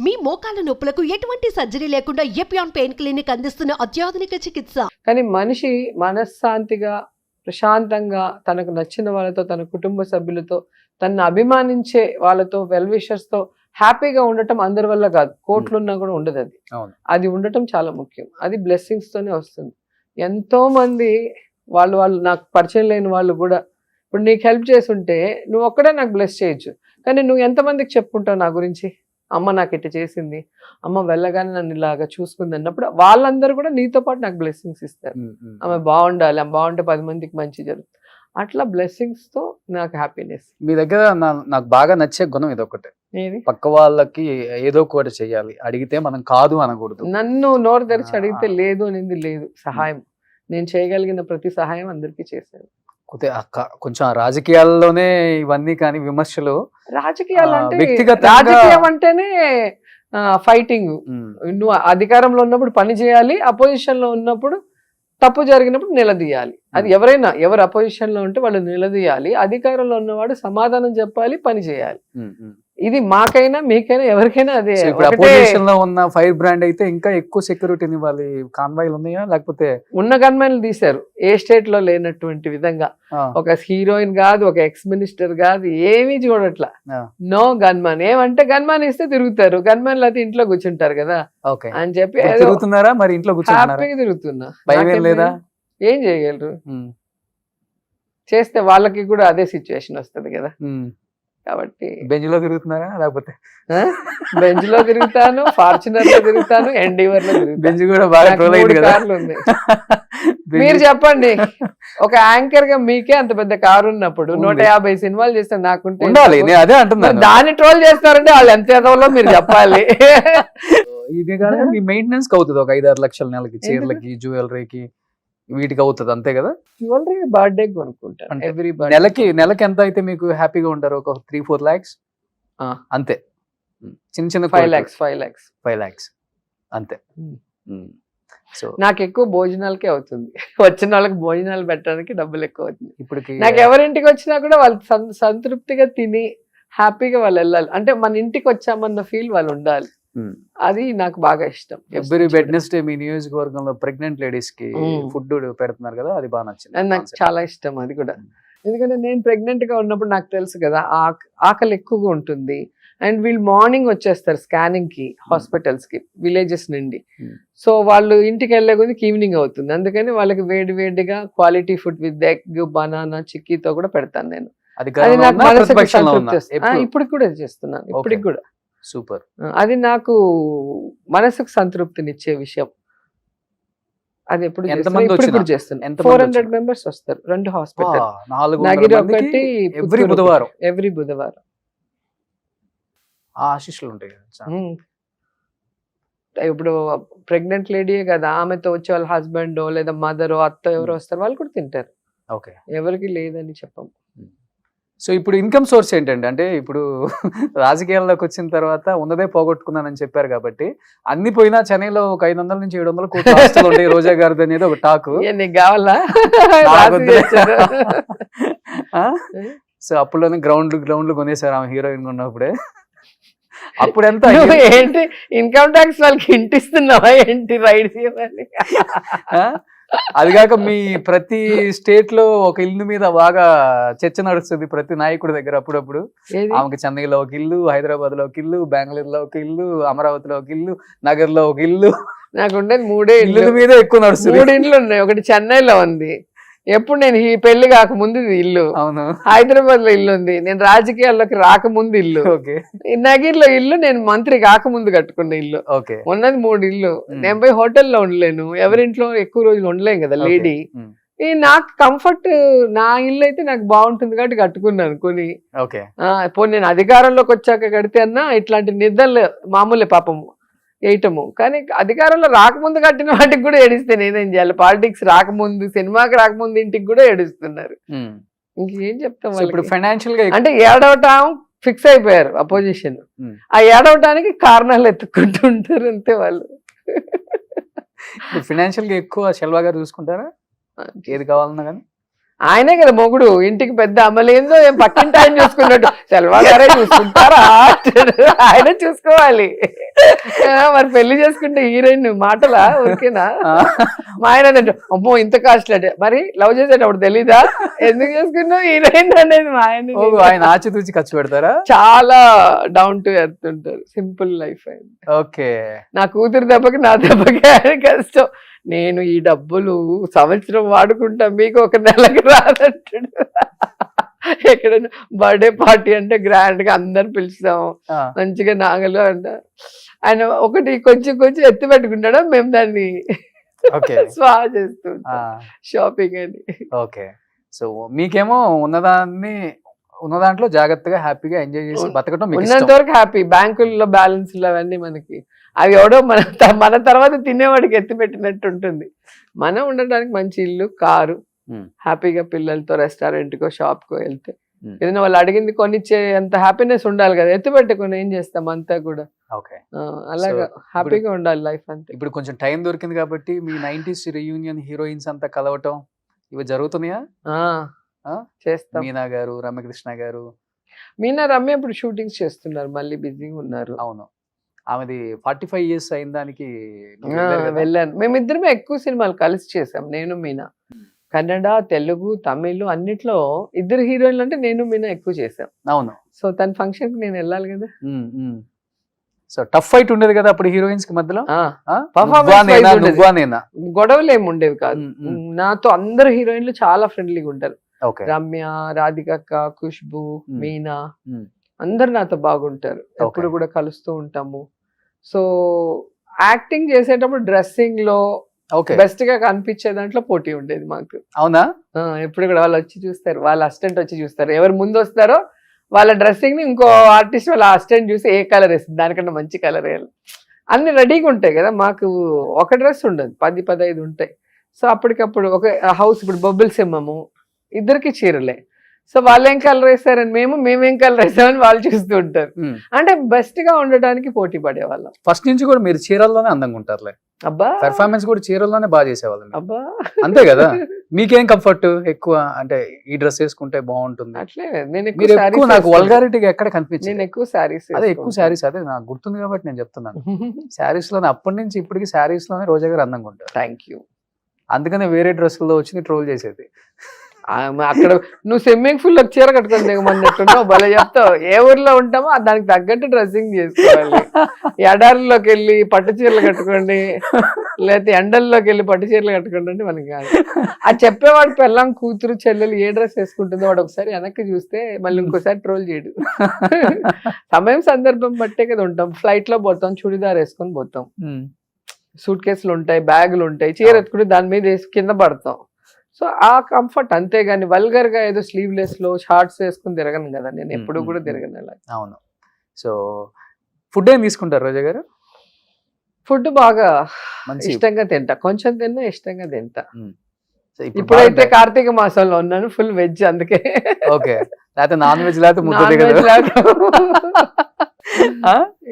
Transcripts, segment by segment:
మీ మోకాల నొప్పులకు ఎటువంటి సర్జరీ లేకుండా ఎపియాన్ పెయిన్ క్లినిక్ అందిస్తున్న అత్యాధునిక చికిత్స? కానీ మనిషి మనశ్శాంతిగా ప్రశాంతంగా తనకు నచ్చిన వాళ్ళతో తన కుటుంబ సభ్యులతో తనను అభిమానించే వాళ్ళతో వెల్తో హ్యాపీగా ఉండటం అందరి వల్ల కాదు. కోట్లు ఉన్నా కూడా ఉండదు అది. అవును. అది ఉండటం చాలా ముఖ్యం. అది blessings తోనే వస్తుంది. ఎంతో మంది వాళ్ళు వాళ్ళు నాకు పరిచయం లేని వాళ్ళు కూడా ఇప్పుడు నీకు హెల్ప్ చేస్తుంటే నువ్వు ఒక్కడే నాకు బ్లెస్ చేయొచ్చు. కానీ నువ్వు ఎంతమందికి చెప్పుకుంటావు నా గురించి? అమ్మ నాకు ఇట్ట చేసింది. అమ్మ వెళ్ళగానే నన్ను ఇలాగా చూసుకుంది అన్నప్పుడు వాళ్ళందరూ కూడా నీతో పాటు నాకు బ్లెస్సింగ్స్ ఇస్తారు. ఆమె బాగుండాలి ఆమె బాగుంటే పది మందికి మంచి జరుగుతుంది. అట్లా blessings తో నాకు హ్యాపీనెస్ మీ దగ్గర నాకు బాగా నచ్చే గుణం ఇది ఒకటే ఏది? పక్క వాళ్ళకి ఏదో ఒకటి చెయ్యాలి. అడిగితే మనం కాదు అనకూడదు. నన్ను నోరు తెరిచి. అడిగితే లేదు అనేది లేదు. సహాయం. నేను చేయగలిగిన ప్రతి సహాయం అందరికీ చేశాను. కొంచెం రాజకీయాల్లోనే ఇవన్నీ కానీ విమర్శలు రాజకీయాలు అంటే వ్యక్తిగతంగా- రాజకీయం అంటేనే ఫైటింగ్ నువ్వు అధికారంలో ఉన్నప్పుడు పని చేయాలి అపోజిషన్లో ఉన్నప్పుడు తప్పు జరిగినప్పుడు నిలదీయాలి అది. ఎవరైనా ఎవరు అపోజిషన్లో ఉంటే వాళ్ళు నిలదీయాలి అధికారంలో ఉన్నవాడు సమాధానం చెప్పాలి పని చేయాలి. ఇది మాకైనా మీకైనా ఎవరికైనా అదే. అపోజిషన్లో ఉన్న ఫైర్ బ్రాండ్ అయితే ఇంకా ఎక్కువ సెక్యూరిటీని ఇవ్వాలి కాన్వాయిలు ఉన్నాయా? లేకపోతే ఉన్న గన్మెన్లు తీశారు. ఏ స్టేట్లో లేనటువంటి విధంగా. ఒక హీరోయిన్ కాదు ఒక ఎక్స్ మినిస్టర్ కాదు ఏమీ చూడట్లా. నో గన్మాన్ ఏమంటే గన్మాన్ ఇస్తే తిరుగుతారు. గన్మాన్లు అయితే ఇంట్లో కూర్చుంటారు కదా. ఓకే. అని చెప్పి తిరుగుతున్నారా? మరి ఇంట్లో హ్యాపీగా తిరుగుతున్నా. లేదా? ఏం చేయగలరు? చేస్తే వాళ్ళకి కూడా అదే సిచ్యువేషన్ వస్తది కదా. కాబట్టి బెంచ్లో తిరుగుతున్నారా? లేకపోతే బెంచ్లో తిరుగుతాను ఫార్చునర్లో తిరుగుతాను ఎండీవర్లో బెంచ్ కూడా బాగా ట్రోల్ అయింది కదా. బెంజ్ మీరు చెప్పండి ఒక యాంకర్గా మీకే అంత పెద్ద కారు ఉన్నప్పుడు ఉంది. నూట యాభై సినిమాలు చేస్తే నాకుంటే ఉండాలి? నేను అదే అంటున్నాను. దాన్ని ట్రోల్ చేస్తారంటే వాళ్ళు ఎంత ఎదవలో మీరు చెప్పాలి. ఇది కానీ మీ మెయింటెనెన్స్ అవుతుంది ఒక ఐదు ఆరు లక్షల నెలకి చీరలకి జ్యువెలరీకి వీటికి అవుతుంది అంతే కదా? జ్యువెలరీ బర్త్డే కొనుక్కుంటాను ఎవ్రీ నెలకి నెలకి ఎంత అయితే మీకు హ్యాపీగా ఉంటారు? ఒక త్రీ ఫోర్ లాక్స్. అంతే. చిన్న చిన్న five lakhs five lakhs five lakhs అంతే. Hmm. సో నాకు ఎక్కువ భోజనాలకే అవుతుంది. వచ్చిన వాళ్ళకి భోజనాలు పెట్టడానికి డబ్బులు ఎక్కువ అవుతుంది. ఇప్పటికి నాకు ఎవరింటికి వచ్చినా కూడా వాళ్ళు సం- సంతృప్తిగా తిని హ్యాపీగా వాళ్ళు వెళ్ళాలి. అంటే మన ఇంటికి వచ్చామన్న ఫీల్ వాళ్ళు ఉండాలి. Hmm. అది నాకు బాగా ఇష్టం. ఎవ్రీ వెడ్నెస్డే మీ నియోజకవర్గంలో ప్రెగ్నెంట్ లేడీస్కి Hmm. ఫుడ్ పెడుతున్నారు కదా అది బాగా నచ్చింది. నాకు. చాలా ఇష్టం అది కూడా. ఎందుకంటే నేను ప్రెగ్నెంట్గా ఉన్నప్పుడు నాకు తెలుసు కదా ఆక- ఆకలి ఎక్కువగా ఉంటుంది. అండ్ వీళ్ళు మార్నింగ్ వచ్చేస్తారు స్కానింగ్కి హాస్పిటల్స్కి విలేజెస్ నుండి. Hmm. సో వాళ్ళు ఇంటికి వెళ్ళే కొద్దికి ఈవినింగ్ అవుతుంది. అందుకని వాళ్ళకి వేడి వేడిగా quality food with egg banana చిక్కీతో కూడా పెడతాను నేను. అది నాకు మనసుకి సంతృప్తి ఎప్పుడు? ఇప్పుడు కూడా చేస్తున్నాను. ఇప్పటికి. కూడా. సూపర్. అది నాకు మనసుకు సంతృప్తినిచ్చే విషయం. అది ఎప్పుడు ఇప్పుడు వచ్చినా? కూడా చేస్తున్నా. ఎంత ఫోర్ హండ్రెడ్? మెంబర్స్ వస్తారు రెండు హాస్పిటల్. నగిరి ఒకటి ఎవ్రీ బుధవారం. ఎవ్రీ బుధవారం. ఆశీస్సులు ఉంటాయి. ఇప్పుడు ప్రెగ్నెంట్ లేడీ కదా ఆమెతో వచ్చే వాళ్ళ హస్బెండ్ లేదా మదర్ అత్త ఎవరు వస్తారు వాళ్ళు కూడా తింటారు. ఓకే. ఎవరికి లేదని చెప్పం. సో ఇప్పుడు ఇన్కమ్ సోర్స్ ఏంటండి? అంటే ఇప్పుడు రాజకీయాల్లోకి వచ్చిన తర్వాత ఉన్నదే పోగొట్టుకున్నానని చెప్పారు కాబట్టి అన్ని పోయినా చెన్నైలో ఒక ఐదు వందల నుంచి ఏడు వందల కోట్ల ఆస్తులు రోజా గారిది అనేది ఒక టాక్. నీకు కావాలా. సో అప్పుడులోనే గ్రౌండ్లు గ్రౌండ్లు కొనేసారు ఆమె హీరోయిన్ ఉన్నప్పుడే. అప్పుడు ఎంత ఏంటి? ఇన్కమ్ ట్యాక్స్ వాళ్ళకి ఇంటిస్తున్నావా ఏంటి? రైడ్ ఆ? అది కాక మీ ప్రతి స్టేట్లో ఒక ఇల్లు మీద బాగా చర్చ నడుస్తుంది ప్రతి నాయకుడి దగ్గర అప్పుడప్పుడు? ఆమెకి చెన్నైలో ఒక ఇల్లు హైదరాబాద్లో ఒక ఇల్లు బెంగళూరులో ఒక ఇల్లు అమరావతిలో ఒక ఇల్లు నగర్లో ఒక ఇల్లు. నాకు ఉండేది మూడే ఇల్లు. మీద ఎక్కువ నడుస్తుంది. మూడు ఇండ్లు ఉన్నాయి. ఒకటి చెన్నైలో ఉంది. ఎప్పుడు నేను ఈ పెళ్ళి కాకముందు ఇది ఇల్లు. అవును. హైదరాబాద్లో ఇల్లు ఉంది. నేను రాజకీయాల్లోకి రాకముందు ఇల్లు. నగిర్లో ఇల్లు నేను మంత్రి కాకముందు కట్టుకున్న ఇల్లు. ఓకే. ఉన్నది మూడు ఇల్లు. నేను పోయి హోటల్లో ఉండలేను. ఎవరింట్లో ఎక్కువ రోజులు ఉండలేం కదా. లేడీ. ఈ నాకు కంఫర్ట్ నా ఇల్లు అయితే నాకు బాగుంటుంది కాబట్టి కట్టుకున్నాను కొని పోనీ నేను అధికారంలోకి వచ్చాక కడితే అన్నా ఇట్లాంటి నిద్రలు మామూలే పాపము వేయటము. కానీ అధికారంలో రాకముందు కట్టిన వాటికి కూడా ఏడిస్తే నేనేం చేయాలి? పాలిటిక్స్ రాకముందు సినిమాకి రాకముందు ఇంటికి కూడా ఏడుస్తున్నారు. ఇంకేం చెప్తాం ఇప్పుడు? ఫైనాన్షియల్గా అంటే ఏడవటం ఫిక్స్ అయిపోయారు అపోజిషన్. ఆ ఏడవటానికి కారణాలు ఎత్తుకుంటూ ఉంటారు అంతే వాళ్ళు. ఫైనాన్షియల్గా ఎక్కువ శెల్వా గారు చూసుకుంటారా? ఏది కావాలన్నా కానీ? ఆయనే కదా మొగుడు ఇంటికి పెద్ద అమ్మలేందో ఏం పక్కింటి ఆయన చూసుకున్నట్టు. సెల్వా గారే చూసుకుంటారా? ఆయన చూసుకోవాలి. మరి పెళ్ళి చేసుకుంటే హీరోయిన్ మాటలా? ఊరికేనా? మా ఆయన అమ్మో ఇంత కాస్ట్ అంటే. మరి లవ్ చేసేటప్పుడు తెలీదా? ఎందుకు చేసుకున్నావు హీరోయిన్? అనేది మా ఆయన ఆయన ఆచితూచి ఖర్చు పెడతారా? చాలా డౌన్ టు ఎర్త్ ఉంటారు. సింపుల్ లైఫ్ అయింది ఓకే. నా కూతురు దెబ్బకి నా దెబ్బకి ఆయన కష్టం. నేను ఈ డబ్బులు సంవత్సరం వాడుకుంటా మీకు ఒక నెలకి రాదంటాడు. ఎక్కడైనా బర్త్డే పార్టీ అంటే గ్రాండ్గా అందరు పిలుస్తాం. ఆ, మంచిగా నాగలు అంట. ఆయన ఒకటి కొంచెం కొంచెం ఎత్తి పెట్టుకుంటాడు? మేము దాన్ని స్వా చేస్తూ ఆ, షాపింగ్ అని. ఓకే. సో మీకేమో ఉన్నదాన్ని ఉన్న దాంట్లో జాగ్రత్తగా హ్యాపీగా ఎంజాయ్ చేసి మీకు ఉన్నంత వరకు హ్యాపీ. బ్యాంకుల్లో బ్యాలెన్స్లు అవన్నీ మనకి. అవి ఎవడో మన మన తర్వాత తినేవాడికి ఎత్తి పెట్టినట్టు ఉంటుంది. మనం ఉండడానికి మంచి ఇల్లు కారు. హ్యాపీగా పిల్లలతో రెస్టారెంట్కో షాప్కో వెళ్తే. ఏదైనా వాళ్ళు అడిగింది కొనిచ్చే అంత హ్యాపీనెస్ ఉండాలి కదా. ఎత్తి పెట్టుకుని ఏం చేస్తాం అంతా కూడా? ఓకే. అలాగా హ్యాపీగా ఉండాలి లైఫ్ అంతే. ఇప్పుడు కొంచెం టైం దొరికింది కాబట్టి మీ నైన్టీస్ రీయూనియన్ హీరోయిన్స్ అంతా కలవటం ఇవి జరుగుతున్నాయా? చేస్తాం. మీనా గారు రమ్యకృష్ణ గారు. మీనా రమ్య ఇప్పుడు షూటింగ్స్ చేస్తున్నారు మళ్ళీ బిజీగా ఉన్నారు. అవును. ఆమెది ఫార్టీ ఫైవ్ ఇయర్స్ అయిన దానికి? వెళ్ళాను. మేమిద్దరమే ఎక్కువ సినిమాలు కలిసి చేసాం నేను మీనా. కన్నడ తెలుగు తమిళ్ అన్నిట్లో ఇద్దరు హీరోయిన్లు అంటే నేను మీనా ఎక్కువ చేసాం అవును. సో తన ఫంక్షన్కి నేను వెళ్ళాలి కదా? సో టఫ్ ఫైట్ ఉండేది కదా అప్పుడు హీరోయిన్స్కి మధ్యలో గొడవలు ఏమి ఉండేవి కాదు. నాతో అందరు హీరోయిన్లు చాలా ఫ్రెండ్లీగా ఉంటారు. రమ్య రాధికక్క ఖుష్బు. మీనా. అందరు నాతో బాగుంటారు. ఎప్పుడు. కూడా కలుస్తూ ఉంటాము. సో యాక్టింగ్ చేసేటప్పుడు డ్రెస్సింగ్లో బెస్ట్గా కనిపించే దాంట్లో పోటీ ఉండేది మాకు. అవునా? ఎప్పుడు కూడా వాళ్ళు వచ్చి చూస్తారు. వాళ్ళ అసిస్టెంట్ వచ్చి చూస్తారు. ఎవరు ముందు వస్తారో వాళ్ళ డ్రెస్సింగ్ని ఇంకో ఆర్టిస్ట్ వాళ్ళ అసిస్టెంట్ చూసి ఏ కలర్ వేస్తుంది? దానికన్నా మంచి కలర్ వేయాలి. అన్ని రెడీగా ఉంటాయి కదా. మాకు ఒక డ్రెస్ ఉండదు. పది పదహైదు ఉంటాయి. సో అప్పటికప్పుడు ఒక హౌస్ ఇప్పుడు బొబ్బిల్ సింహము ఇద్దరికి చీరలే. సో వాళ్ళు ఏం కలర్ వేస్తారని మేము మేమేం కలర్ వేస్తామని వాళ్ళు చూస్తూ ఉంటారు. అంటే బెస్ట్గా ఉండడానికి పోటీ పడేవాళ్ళం. ఫస్ట్ నుంచి కూడా మీరు చీరల్లోనే అందంగా ఉంటారులే. అబ్బా! పెర్ఫార్మెన్స్ కూడా చీరల్లోనే బాగా చేసేవాళ్ళు. అబ్బా! అంతే కదా? మీకేం కంఫర్ట్ ఎక్కువ? అంటే ఈ డ్రెస్ వేసుకుంటే బాగుంటుంది. అట్లే నేను ఎక్కువ నాకు. వల్గారిటీగా ఎక్కడ నేను కనిపించింది ఎక్కువ శారీస్ అదే ఎక్కువ శారీస్ అదే నాకు గుర్తుంది కాబట్టి నేను చెప్తున్నాను. శారీస్లోనే అప్పటి నుంచి ఇప్పటికి శారీస్లోనే రోజా గారు అందంగా ఉంటారు. థ్యాంక్ యూ అందుకనే వేరే డ్రెస్సుల్లో వచ్చి ట్రోల్ చేసేది. అక్కడ నువ్వు స్విమ్మింగ్ పూల్లో చీర కట్టుకొని దిగమన్నట్టున్నావు భలే చెప్తావు. ఏ ఊర్లో ఉంటామో దానికి తగ్గట్టు డ్రెస్సింగ్ చేసుకోవాలి. ఎడారిలోకి వెళ్ళి పట్టు చీరలు కట్టుకోండి లేకపోతే ఎండల్లోకి వెళ్ళి పట్టు చీరలు కట్టుకోండి అంటే మనకి కాదు. ఆ చెప్పేవాడు పెళ్ళం కూతురు చెల్లెలు ఏ డ్రెస్ వేసుకుంటుందో వాడు ఒకసారి వెనక్కి చూస్తే మళ్ళీ ఇంకోసారి ట్రోల్ చేయడు. సమయం సందర్భం బట్టే కదా ఉంటాం. ఫ్లైట్లో పోతాం చుడిదార్ వేసుకొని పోతాం. సూట్ కేసులు ఉంటాయి బ్యాగులు ఉంటాయి చీర అవును. ఎత్తుకుని దాని మీద వేసి కింద పడతాం. సో ఆ కంఫర్ట్ అంతేగాని వల్గర్గా ఏదో స్లీవ్లెస్లో షార్ట్స్ వేసుకుని తిరగను కదా నేను ఎప్పుడు కూడా. తిరగను అలా అవును. సో ఫుడ్ ఏం తీసుకుంటారు రోజా గారు? ఫుడ్ బాగా ఇష్టంగా తింటా. కొంచెం తిన్నా ఇష్టంగా తింటా. ఇప్పుడైతే కార్తీక మాసంలో ఉన్నాను ఫుల్ వెజ్ అందుకే. ఓకే. లేకపోతే నాన్ వెజ్ లేకపోతే?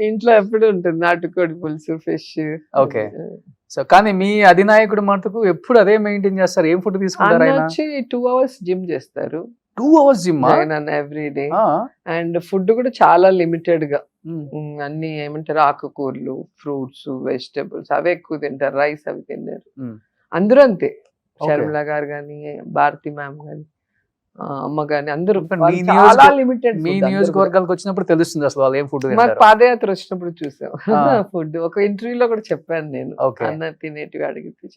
ఇంట్లో ఎప్పుడు ఉంటుంది నాటుకోడి పులుసు ఫిష్. Okay. సో కానీ మీ అధినాయకుడు మటుకు ఎప్పుడు అదే మెయింటైన్ చేస్తారు? ఏం ఫుడ్ తీసుకుంటారు ఆయన? వచ్చి టూ అవర్స్ జిమ్ చేస్తారు. Two hours gym every day. And food కూడా చాలా లిమిటెడ్గా అన్ని ఏమంటారు? ఆకుకూరలు ఫ్రూట్స్ వెజిటబుల్స్ అవే ఎక్కువ తింటారు. రైస్ అవి తిన్నారు. అందరూ అంతే. షర్మిల గారు కానీ భారతి మ్యామ్ కానీ అమ్మ గాని అందరూ చాలా లిమిటెడ్ మీ నియోజకవర్గాలకు వచ్చినప్పుడు తెలుస్తుంది అసలు వాళ్ళు ఏం ఫుడ్ మాకు పాదయాత్ర వచ్చినప్పుడు చూసాం. ఫుడ్ ఒక ఇంటర్వ్యూలో కూడా చెప్పాను నేను. అన్న తినేటివి అడిగితే.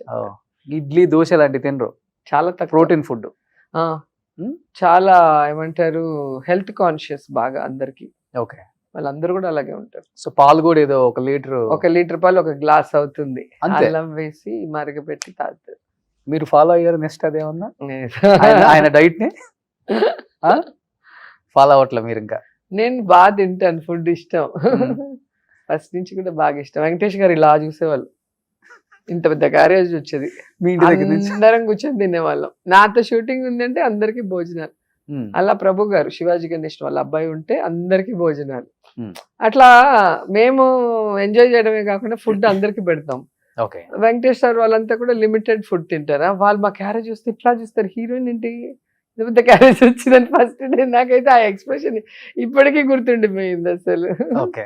ఇడ్లీ దోశ లాంటి తినరు. చాలా తక్కువ. Protein food. ఆ, ఉమ్. చాలా ఏమంటారు హెల్త్ కాన్షియస్ బాగా అందరికి. ఓకే. వాళ్ళందరూ కూడా అలాగే ఉంటారు. సో పాలు కూడా ఏదో ఒక లీటర్ ఒక లీటర్ పాలు ఒక గ్లాస్ అవుతుంది. అల్లం వేసి మరగపెట్టి తాగుతారు. మీరు ఫాలో అయ్యారు నెక్స్ట్ అదేమన్నా? నేను- ఆయన డైట్ని? ఫాలో అవ్వట్లే మీరు ఇంకా. నేను బాగా తింటాను ఫుడ్ ఇష్టం. ఫస్ట్ నుంచి కూడా బాగా ఇష్టం. వెంకటేష్ గారు ఇలా చూసేవాళ్ళు. ఇంత పెద్ద క్యారేజ్ వచ్చేది. మీ ఇంటి దగ్గర నుంచి? అందరం కూర్చొని తినేవాళ్ళం. నాతో షూటింగ్ ఉందంటే అందరికి భోజనాలు. అలా ప్రభు గారు శివాజీ గణేష్ వాళ్ళ అబ్బాయి ఉంటే అందరికి భోజనాలు. అట్లా మేము ఎంజాయ్ చేయడమే కాకుండా ఫుడ్ అందరికి పెడతాం. వెంకటేష్ సార్ వాళ్ళంతా కూడా లిమిటెడ్ ఫుడ్ తింటారా? వాళ్ళు మా క్యారేజ్ చూస్తే ఇట్లా చూస్తారు హీరోయిన్ ఏంటి? పెద్ద క్యారేజ్ వచ్చిందని ఫస్ట్ డే నాకైతే ఆ ఎక్స్ప్రెషన్ ఇప్పటికీ గుర్తుండిపోయింది అసలు. ఓకే.